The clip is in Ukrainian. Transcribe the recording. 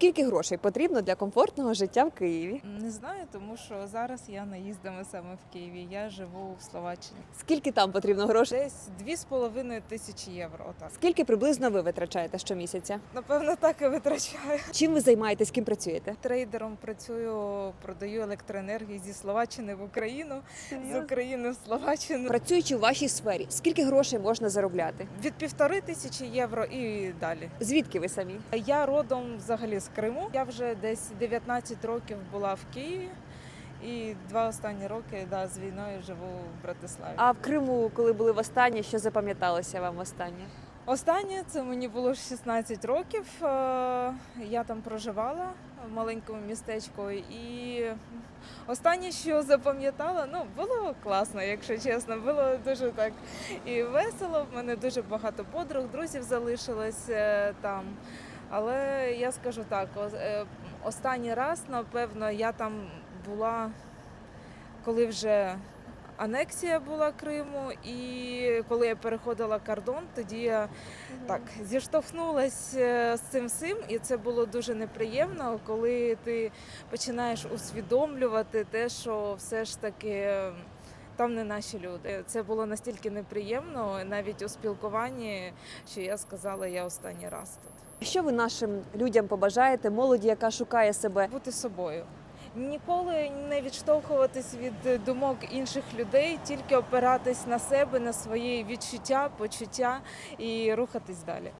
Скільки грошей потрібно для комфортного життя в Києві? Не знаю, тому що зараз я наїздами саме в Києві. Я живу в Словаччині. Скільки там потрібно грошей? Десь дві з половиною тисячі євро. Отак. Скільки приблизно ви витрачаєте щомісяця? Напевно, так і витрачаю. Чим ви займаєтесь, ким працюєте? Трейдером працюю, продаю електроенергію зі Словаччини в Україну, з України в Словаччину. Працюючи у вашій сфері, скільки грошей можна заробляти? Від півтори тисячі євро і далі. Звідки ви самі? Я родом взагалі з Криму. Я вже десь 19 років була в Києві. І два останні роки да, з війною живу в Братиславі. А в Криму, коли були востаннє, що запам'яталося вам останнє? Останнє це мені було 16 років. Е, Я там проживала в маленькому містечку. І останнє, що запам'ятала, ну було класно, якщо чесно. Було дуже так і весело. В мене дуже багато подруг, друзів залишилось е, там. Але я скажу так: е, останній раз, напевно, я там була, коли вже анексія була Криму, і коли я переходила кордон, тоді я так зіштовхнулася е, з цим всім, і це було дуже неприємно, коли ти починаєш усвідомлювати те, що все ж таки. Там не наші люди. Це було настільки неприємно, навіть у спілкуванні, що я сказала, я останній раз тут. Що ви нашим людям побажаєте, молоді, яка шукає себе? Бути собою. Ніколи не відштовхуватись від думок інших людей, тільки опиратись на себе, на свої відчуття, почуття і рухатись далі.